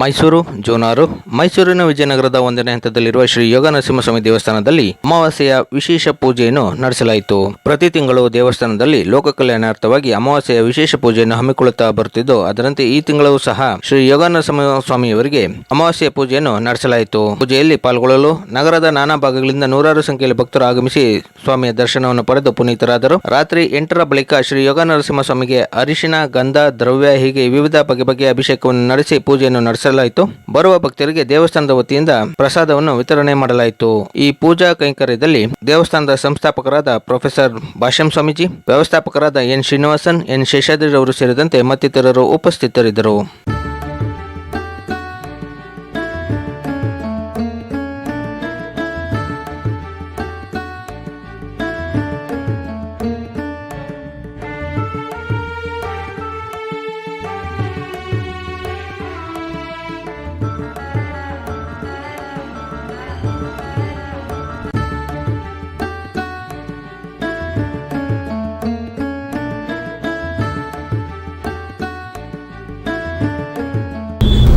ಮೈಸೂರು, ಜೋನಾರು. ಮೈಸೂರಿನ ವಿಜಯನಗರದ ಒಂದನೇ ಹಂತದಲ್ಲಿರುವ ಶ್ರೀ ಯೋಗ ನರಸಿಂಹಸ್ವಾಮಿ ದೇವಸ್ಥಾನದಲ್ಲಿ ಅಮಾವಾಸ್ಯೆಯ ವಿಶೇಷ ಪೂಜೆಯನ್ನು ನಡೆಸಲಾಯಿತು. ಪ್ರತಿ ತಿಂಗಳು ದೇವಸ್ಥಾನದಲ್ಲಿ ಲೋಕ ಕಲ್ಯಾಣಾರ್ಥವಾಗಿ ಅಮಾವಾಸ್ಯೆಯ ವಿಶೇಷ ಪೂಜೆಯನ್ನು ಹಮ್ಮಿಕೊಳ್ಳುತ್ತಾ ಬರುತ್ತಿದ್ದು, ಅದರಂತೆ ಈ ತಿಂಗಳು ಸಹ ಶ್ರೀ ಯೋಗ ಸ್ವಾಮಿ ಅವರಿಗೆ ಅಮಾವಾಸ್ಯೆಯ ಪೂಜೆಯನ್ನು ನಡೆಸಲಾಯಿತು. ಪೂಜೆಯಲ್ಲಿ ಪಾಲ್ಗೊಳ್ಳಲು ನಗರದ ನಾನಾ ಭಾಗಗಳಿಂದ ನೂರಾರು ಸಂಖ್ಯೆಯಲ್ಲಿ ಭಕ್ತರು ಆಗಮಿಸಿ ಸ್ವಾಮಿಯ ದರ್ಶನವನ್ನು ಪಡೆದು ಪುನೀತರಾದರು. ರಾತ್ರಿ ಎಂಟರ ಬಳಿಕ ಶ್ರೀ ಯೋಗ ನರಸಿಂಹಸ್ವಾಮಿಗೆ ಅರಿಶಿನ, ಗಂಧ, ದ್ರವ್ಯ ಹೀಗೆ ವಿವಿಧ ಬಗೆ ಬಗೆಯ ಅಭಿಷೇಕವನ್ನು ನಡೆಸಿ ಪೂಜೆಯನ್ನು ನಡೆಸಲಾಯಿತು ಬರುವ ಭಕ್ತರಿಗೆ ದೇವಸ್ಥಾನದ ವತಿಯಿಂದ ಪ್ರಸಾದವನ್ನು ವಿತರಣೆ ಮಾಡಲಾಯಿತು. ಈ ಪೂಜಾ ಕೈಂಕರ್ಯದಲ್ಲಿ ದೇವಸ್ಥಾನದ ಸಂಸ್ಥಾಪಕರಾದ ಪ್ರೊಫೆಸರ್ ಭಾಷ್ಯಂ ಸ್ವಾಮೀಜಿ, ವ್ಯವಸ್ಥಾಪಕರಾದ ಎನ್ ಶ್ರೀನಿವಾಸನ್, ಎನ್ ಶೇಷಾದ್ರಿ ಅವರು ಸೇರಿದಂತೆ ಮತ್ತಿತರರು ಉಪಸ್ಥಿತರಿದ್ದರು.